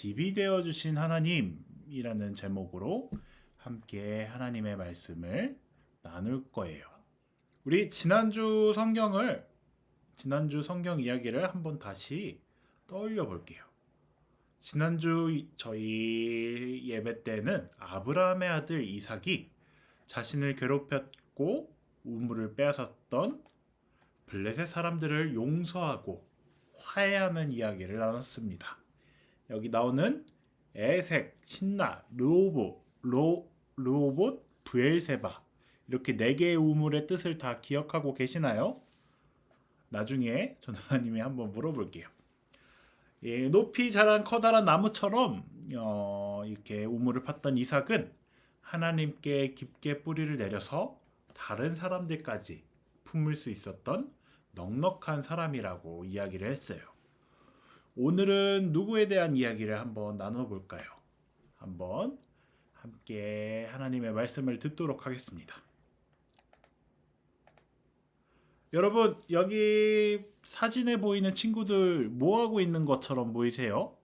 집이 되어 주신 하나님이라는 제목으로 함께 하나님의 말씀을 나눌 거예요. 우리 지난주 성경을 지난주 성경 이야기를 한번 다시 떠올려 볼게요. 지난주 저희 예배 때는 아브라함의 아들 이삭이 자신을 괴롭혔고 우물을 빼앗았던 블레셋 사람들을 용서하고 화해하는 이야기를 나눴습니다. 여기 나오는 에색, 신나, 르오보, 로, 르오봇, 브엘세바 이렇게 네 개의 우물의 뜻을 다 기억하고 계시나요? 나중에 전도사님이 한번 물어볼게요. 예, 높이 자란 커다란 나무처럼 어, 이렇게 우물을 팠던 이삭은 하나님께 깊게 뿌리를 내려서 다른 사람들까지 품을 수 있었던 넉넉한 사람이라고 이야기를 했어요. 오늘은 누구에 대한 이야기를 한번 나눠볼까요? 한번 함께 하나님의 말씀을 듣도록 하겠습니다. 여러분, 여기 사진에 보이는 친구들 뭐 하고 있는 것처럼 보이세요?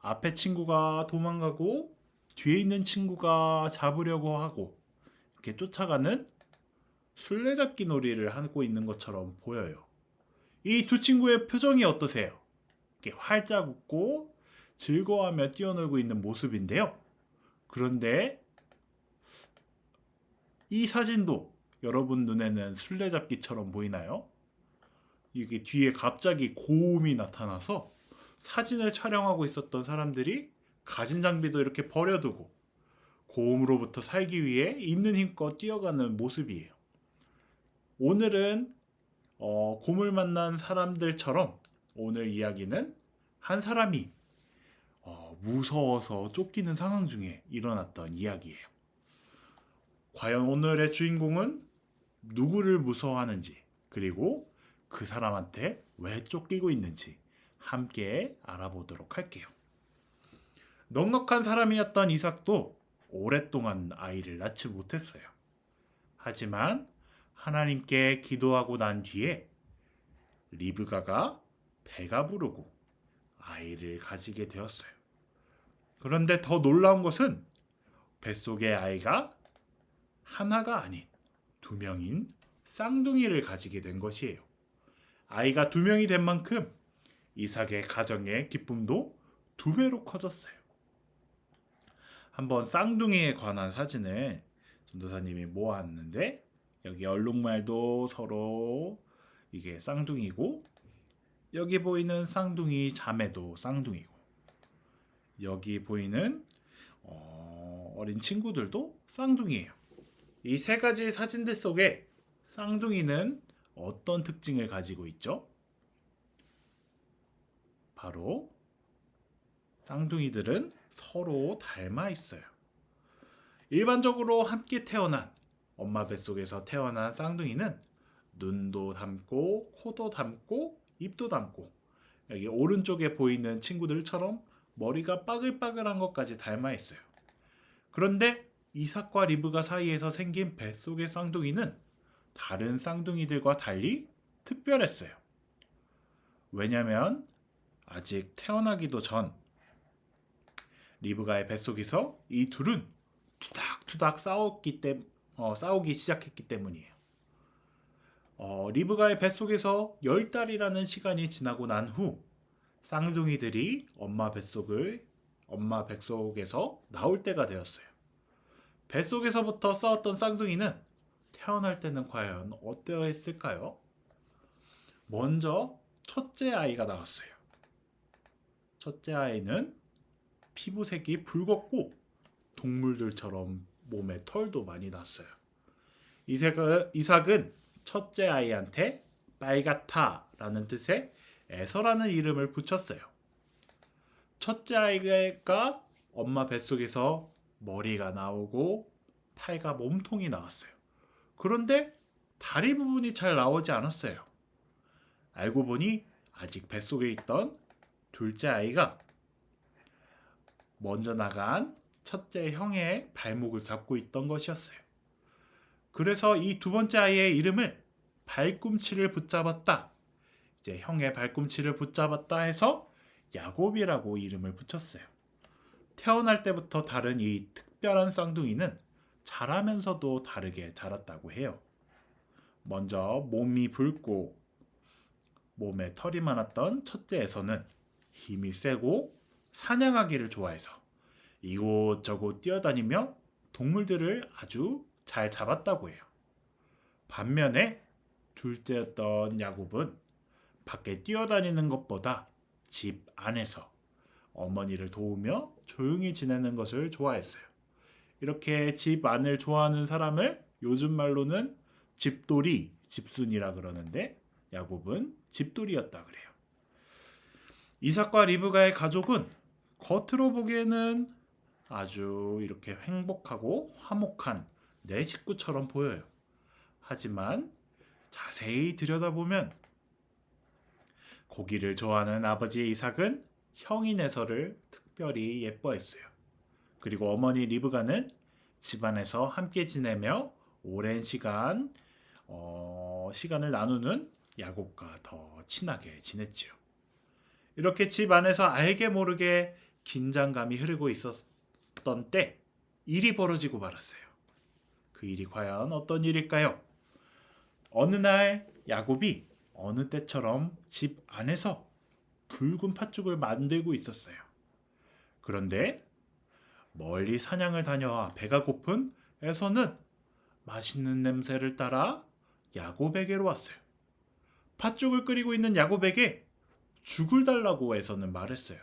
앞에 친구가 도망가고 뒤에 있는 친구가 잡으려고 하고 이렇게 쫓아가는 술래잡기 놀이를 하고 있는 것처럼 보여요. 이 두 친구의 표정이 어떠세요? 이렇게 활짝 웃고 즐거워하며 뛰어놀고 있는 모습인데요. 그런데 이 사진도 여러분 눈에는 술래잡기처럼 보이나요? 이게 뒤에 갑자기 고음이 나타나서 사진을 촬영하고 있었던 사람들이 가진 장비도 이렇게 버려두고 고음으로부터 살기 위해 있는 힘껏 뛰어가는 모습이에요. 오늘은 어, 곰을 만난 사람들처럼 오늘 이야기는 한 사람이 어, 무서워서 쫓기는 상황 중에 일어났던 이야기예요. 과연 오늘의 주인공은 누구를 무서워하는지 그리고 그 사람한테 왜 쫓기고 있는지 함께 알아보도록 할게요. 넉넉한 사람이었던 이삭도 오랫동안 아이를 낳지 못했어요. 하지만 하나님께 기도하고 난 뒤에 리브가가 배가 부르고 아이를 가지게 되었어요. 그런데 더 놀라운 것은 뱃속의 아이가 하나가 아닌 두 명인 쌍둥이를 가지게 된 것이에요. 아이가 두 명이 된 만큼 이삭의 가정의 기쁨도 두 배로 커졌어요. 한번 쌍둥이에 관한 사진을 전도사님이 모았는데 여기 얼룩말도 서로 이게 쌍둥이고 여기 보이는 쌍둥이 자매도 쌍둥이고 여기 보이는 어, 어린 친구들도 쌍둥이에요. 이 세 가지 사진들 속에 쌍둥이는 어떤 특징을 가지고 있죠? 바로 쌍둥이들은 서로 닮아 있어요. 일반적으로 함께 태어난 엄마 뱃속에서 태어난 쌍둥이는 눈도 닮고 코도 닮고 입도 닮고 여기 오른쪽에 보이는 친구들처럼 머리가 빠글빠글한 것까지 닮아 있어요. 그런데 이삭과 리브가 사이에서 생긴 뱃속의 쌍둥이는 다른 쌍둥이들과 달리 특별했어요. 왜냐면 아직 태어나기도 전 리브가의 뱃속에서 이 둘은 투닥투닥 싸웠기 때 어, 싸우기 시작했기 때문이에요. 어, 리브가의 뱃속에서 열 달이라는 시간이 지나고 난 후 쌍둥이들이 엄마 뱃속을 엄마 뱃속에서 나올 때가 되었어요. 뱃속에서부터 싸웠던 쌍둥이는 태어날 때는 과연 어떠했을까요? 먼저 첫째 아이가 나왔어요. 첫째 아이는 피부색이 붉었고 동물들처럼 몸에 털도 많이 났어요. 이삭은 첫째 아이한테 빨갛다라는 뜻의 에서라는 이름을 붙였어요. 첫째 아이가 엄마 뱃속에서 머리가 나오고 팔과 몸통이 나왔어요. 그런데 다리 부분이 잘 나오지 않았어요. 알고 보니 아직 뱃속에 있던 둘째 아이가 먼저 나간 첫째 형의 발목을 잡고 있던 것이었어요. 그래서 이 두 번째 아이의 이름을 발꿈치를 붙잡았다. 이제 형의 발꿈치를 붙잡았다 해서 야곱이라고 이름을 붙였어요. 태어날 때부터 다른 이 특별한 쌍둥이는 자라면서도 다르게 자랐다고 해요. 먼저 몸이 붉고 몸에 털이 많았던 첫째에서는 힘이 세고 사냥하기를 좋아해서 이곳저곳 뛰어다니며 동물들을 아주 잘 잡았다고 해요. 반면에 둘째였던 야곱은 밖에 뛰어다니는 것보다 집 안에서 어머니를 도우며 조용히 지내는 것을 좋아했어요. 이렇게 집 안을 좋아하는 사람을 요즘 말로는 집돌이, 집순이라 그러는데 야곱은 집돌이였다 그래요. 이삭과 리브가의 가족은 겉으로 보기에는 아주 이렇게 행복하고 화목한 내 식구처럼 보여요. 하지만 자세히 들여다보면 고기를 좋아하는 아버지 이삭은 형인 에서를 특별히 예뻐했어요. 그리고 어머니 리브가는 집안에서 함께 지내며 오랜 시간 어, 시간을 나누는 야곱과 더 친하게 지냈지요. 이렇게 집 안에서 알게 모르게 긴장감이 흐르고 있었 던 때 일이 벌어지고 말았어요. 그 일이 과연 어떤 일일까요? 어느 날 야곱이 어느 때처럼 집 안에서 붉은 팥죽을 만들고 있었어요. 그런데 멀리 사냥을 다녀와 배가 고픈 에서는 맛있는 냄새를 따라 야곱에게로 왔어요. 팥죽을 끓이고 있는 야곱에게 죽을 달라고 에서는 말했어요.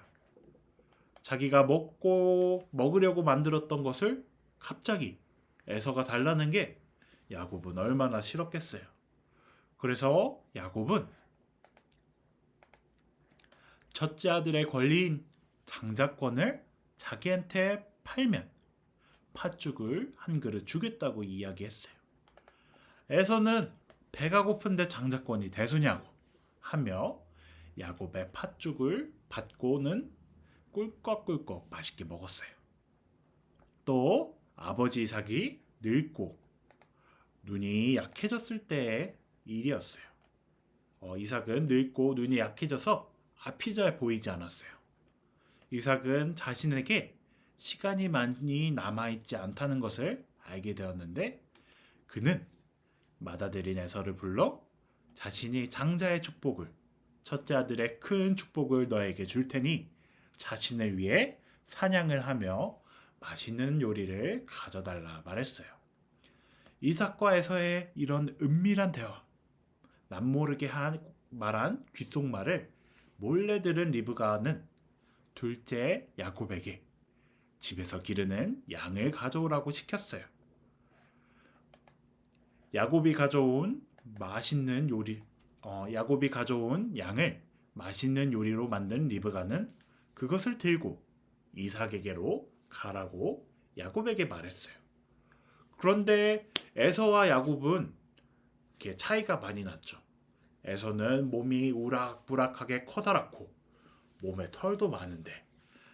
자기가 먹고 먹으려고 만들었던 것을 갑자기 에서가 달라는 게 야곱은 얼마나 싫었겠어요. 그래서 야곱은 첫째 아들의 권리인 장자권을 자기한테 팔면 팥죽을 한 그릇 주겠다고 이야기했어요. 에서는 배가 고픈데 장자권이 대수냐고 하며 야곱의 팥죽을 받고는 꿀꺽꿀꺽 맛있게 먹었어요. 또 아버지 이삭이 늙고 눈이 약해졌을 때의 일이었어요. 어, 이삭은 늙고 눈이 약해져서 앞이 잘 보이지 않았어요. 이삭은 자신에게 시간이 많이 남아있지 않다는 것을 알게 되었는데 그는 맏아들인 에서를 불러 자신이 장자의 축복을 첫째 아들의 큰 축복을 너에게 줄 테니 자신을 위해 사냥을 하며 맛있는 요리를 가져달라 말했어요. 이삭과 에서의 이런 은밀한 대화, 남모르게 한 말한 귓속말을 몰래 들은 리브가는 둘째 야곱에게 집에서 기르는 양을 가져오라고 시켰어요. 야곱이 가져온 맛있는 요리, 어, 야곱이 가져온 양을 맛있는 요리로 만든 리브가는 그것을 들고 이삭에게로 가라고 야곱에게 말했어요. 그런데 에서와 야곱은 이렇게 차이가 많이 났죠. 에서는 몸이 우락부락하게 커다랗고 몸에 털도 많은데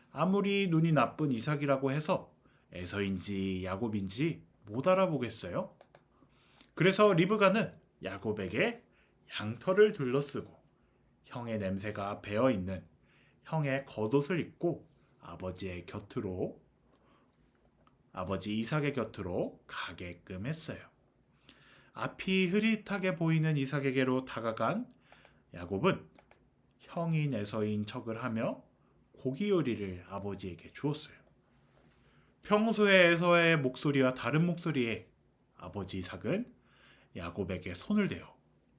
아무리 눈이 나쁜 이삭이라고 해서 에서인지 야곱인지 못 알아보겠어요. 그래서 리브가는 야곱에게 양털을 둘러쓰고 형의 냄새가 배어 있는 형의 겉옷을 입고 아버지의 곁으로 아버지 이삭의 곁으로 가게끔 했어요. 앞이 흐릿하게 보이는 이삭에게로 다가간 야곱은 형인 에서인 척을 하며 고기 요리를 아버지에게 주었어요. 평소에 에서의 목소리와 다른 목소리에 아버지 이삭은 야곱에게 손을 대어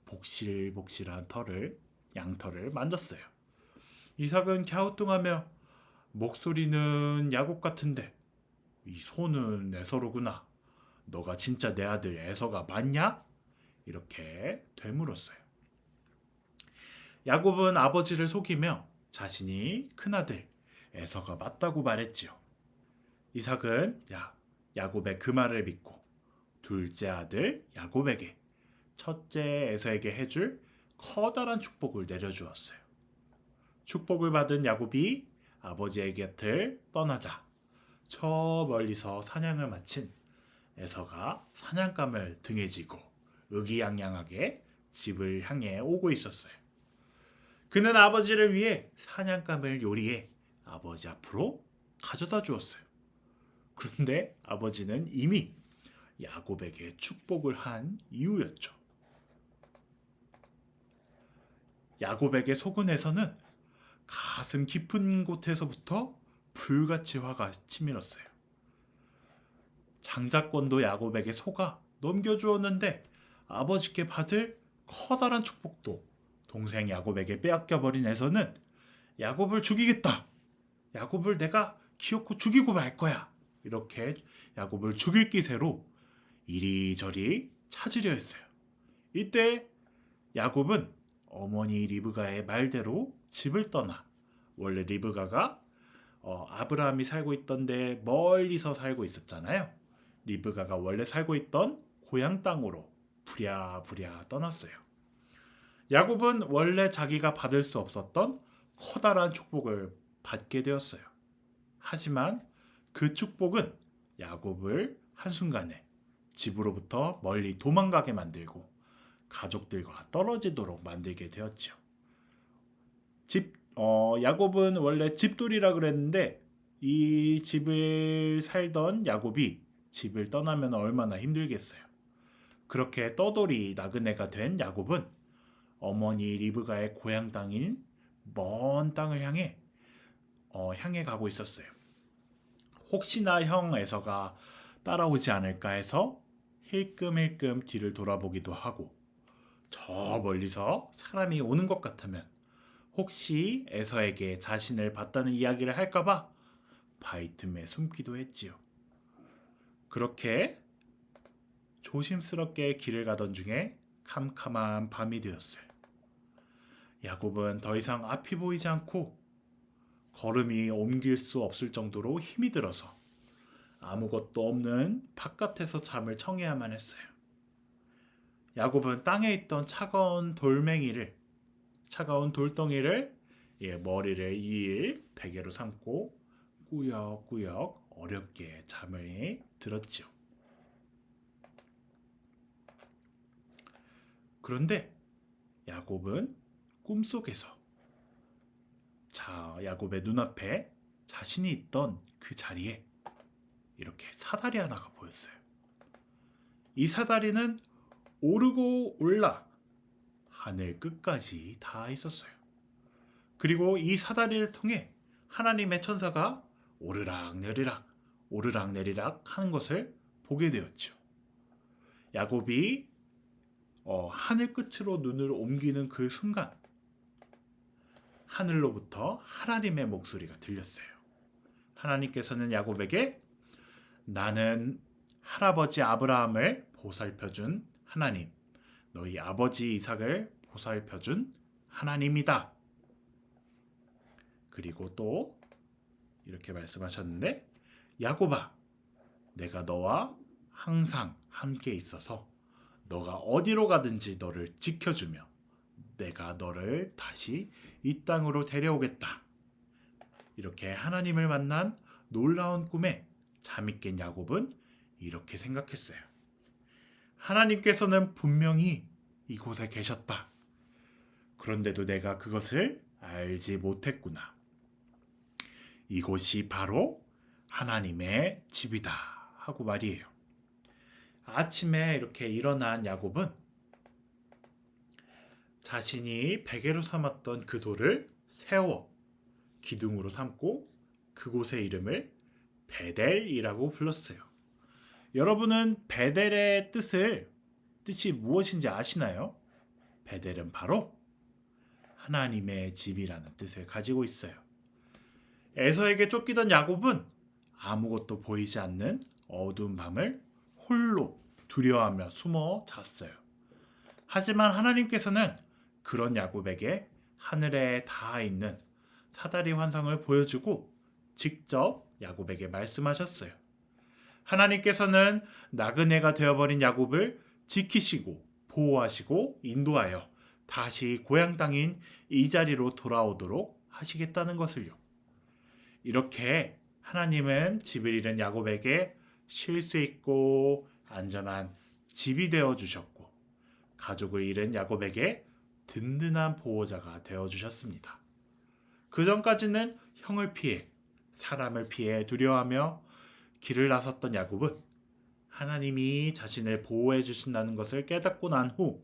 복실복실한 털을 양털을 만졌어요. 이삭은 갸우뚱하며 목소리는 야곱 같은데 이 손은 에서로구나. 너가 진짜 내 아들 에서가 맞냐? 이렇게 되물었어요. 야곱은 아버지를 속이며 자신이 큰아들 에서가 맞다고 말했지요. 이삭은 야 야곱의 그 말을 믿고 둘째 아들 야곱에게 첫째 에서에게 해줄 커다란 축복을 내려주었어요. 축복을 받은 야곱이 아버지의 곁을 떠나자 저 멀리서 사냥을 마친 에서가 사냥감을 등에 지고 의기양양하게 집을 향해 오고 있었어요. 그는 아버지를 위해 사냥감을 요리해 아버지 앞으로 가져다 주었어요. 그런데 아버지는 이미 야곱에게 축복을 한 이유였죠. 야곱에게 소근해서는 가슴 깊은 곳에서부터 불같이 화가 치밀었어요. 장자권도 야곱에게 속아 넘겨주었는데 아버지께 받을 커다란 축복도 동생 야곱에게 빼앗겨버린 에서는 야곱을 죽이겠다. 야곱을 내가 기어코 죽이고 말 거야. 이렇게 야곱을 죽일 기세로 이리저리 찾으려 했어요. 이때 야곱은 어머니 리브가의 말대로 집을 떠나 원래 리브가가 어, 아브라함이 살고 있던데 멀리서 살고 있었잖아요. 리브가가 원래 살고 있던 고향 땅으로 부랴부랴 떠났어요. 야곱은 원래 자기가 받을 수 없었던 커다란 축복을 받게 되었어요. 하지만 그 축복은 야곱을 한순간에 집으로부터 멀리 도망가게 만들고 가족들과 떨어지도록 만들게 되었죠. 집, 어, 야곱은 원래 집돌이라 그랬는데 이 집을 살던 야곱이 집을 떠나면 얼마나 힘들겠어요. 그렇게 떠돌이 나그네가 된 야곱은 어머니 리브가의 고향 땅인 먼 땅을 향해 어, 향해 가고 있었어요. 혹시나 형 에서가 따라오지 않을까 해서 힐끔힐끔 뒤를 돌아보기도 하고 저 멀리서 사람이 오는 것 같으면 혹시 에서에게 자신을 봤다는 이야기를 할까봐 바위 틈에 숨기도 했지요. 그렇게 조심스럽게 길을 가던 중에 캄캄한 밤이 되었어요. 야곱은 더 이상 앞이 보이지 않고 걸음이 옮길 수 없을 정도로 힘이 들어서 아무것도 없는 바깥에서 잠을 청해야만 했어요. 야곱은 땅에 있던 차가운 돌멩이를 차가운 돌덩이를 예, 머리를 2일 베개로 삼고 꾸역꾸역 어렵게 잠을 들었지요. 그런데 야곱은 꿈속에서 자 야곱의 눈앞에 자신이 있던 그 자리에 이렇게 사다리 하나가 보였어요. 이 사다리는 오르고 올라 하늘 끝까지 다 있었어요. 그리고 이 사다리를 통해 하나님의 천사가 오르락 내리락 오르락 내리락 하는 것을 보게 되었죠. 야곱이 어, 하늘 끝으로 눈을 옮기는 그 순간 하늘로부터 하나님의 목소리가 들렸어요. 하나님께서는 야곱에게 나는 할아버지 아브라함을 보살펴준 하나님, 너희 아버지 이삭을 보살펴 준 하나님이다. 그리고 또 이렇게 말씀하셨는데 야곱아, 내가 너와 항상 함께 있어서 너가 어디로 가든지 너를 지켜주며 내가 너를 다시 이 땅으로 데려오겠다. 이렇게 하나님을 만난 놀라운 꿈에 잠이 깬 야곱은 이렇게 생각했어요. 하나님께서는 분명히 이곳에 계셨다. 그런데도 내가 그것을 알지 못했구나. 이곳이 바로 하나님의 집이다. 하고 말이에요. 아침에 이렇게 일어난 야곱은 자신이 베개로 삼았던 그 돌을 세워 기둥으로 삼고 그곳의 이름을 베델이라고 불렀어요. 여러분은 베델의 뜻을 뜻이 무엇인지 아시나요? 베델은 바로 하나님의 집이라는 뜻을 가지고 있어요. 에서에게 쫓기던 야곱은 아무것도 보이지 않는 어두운 밤을 홀로 두려워하며 숨어 잤어요. 하지만 하나님께서는 그런 야곱에게 하늘에 닿아 있는 사다리 환상을 보여주고 직접 야곱에게 말씀하셨어요. 하나님께서는 나그네가 되어버린 야곱을 지키시고 보호하시고 인도하여 다시 고향 땅인 이 자리로 돌아오도록 하시겠다는 것을요. 이렇게 하나님은 집을 잃은 야곱에게 쉴 수 있고 안전한 집이 되어 주셨고 가족을 잃은 야곱에게 든든한 보호자가 되어 주셨습니다. 그 전까지는 형을 피해 사람을 피해 두려워하며 길을 나섰던 야곱은 하나님이 자신을 보호해 주신다는 것을 깨닫고 난 후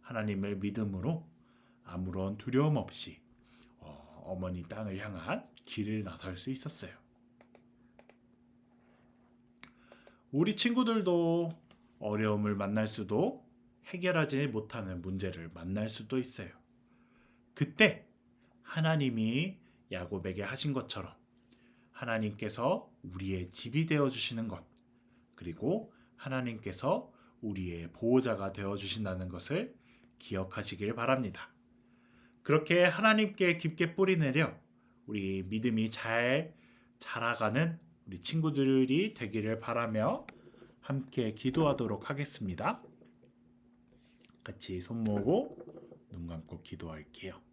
하나님을 믿음으로 아무런 두려움 없이 어, 어머니 땅을 향한 길을 나설 수 있었어요. 우리 친구들도 어려움을 만날 수도 해결하지 못하는 문제를 만날 수도 있어요. 그때 하나님이 야곱에게 하신 것처럼 하나님께서 우리의 집이 되어 주시는 것 그리고 하나님께서 우리의 보호자가 되어 주신다는 것을 기억하시길 바랍니다. 그렇게 하나님께 깊게 뿌리내려 우리 믿음이 잘 자라가는 우리 친구들이 되기를 바라며 함께 기도하도록 하겠습니다. 같이 손 모으고 눈 감고 기도할게요.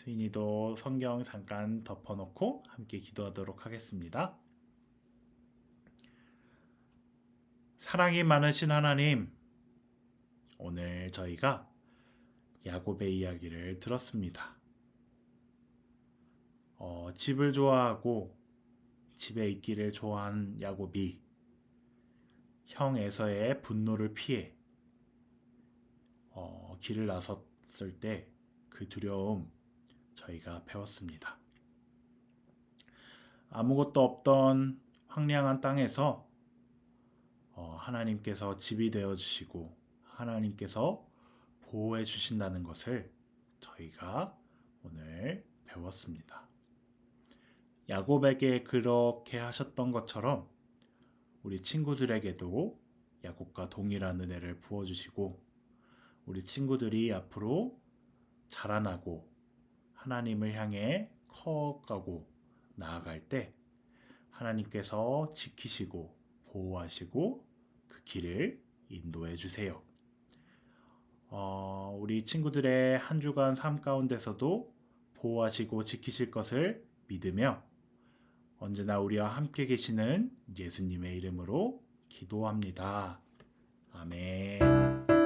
수인이도 성경 잠깐 덮어놓고 함께 기도하도록 하겠습니다. 사랑이 많으신 하나님, 오늘 저희가 야곱의 이야기를 들었습니다. 어, 집을 좋아하고 집에 있기를 좋아한 야곱이 형 에서의 분노를 피해 어, 길을 나섰을 때 그 두려움 저희가 배웠습니다. 아무것도 없던 황량한 땅에서 어, 하나님께서 집이 되어 주시고 하나님께서 보호해 주신다는 것을 저희가 오늘 배웠습니다. 야곱에게 그렇게 하셨던 것처럼 우리 친구들에게도 야곱과 동일한 은혜를 부어 주시고 우리 친구들이 앞으로 자라나고 하나님을 향해 커가고 나아갈 때 하나님께서 지키시고 보호하시고 그 길을 인도해 주세요. 어, 우리 친구들의 한 주간 삶 가운데서도 보호하시고 지키실 것을 믿으며 언제나 우리와 함께 계시는 예수님의 이름으로 기도합니다. 아멘.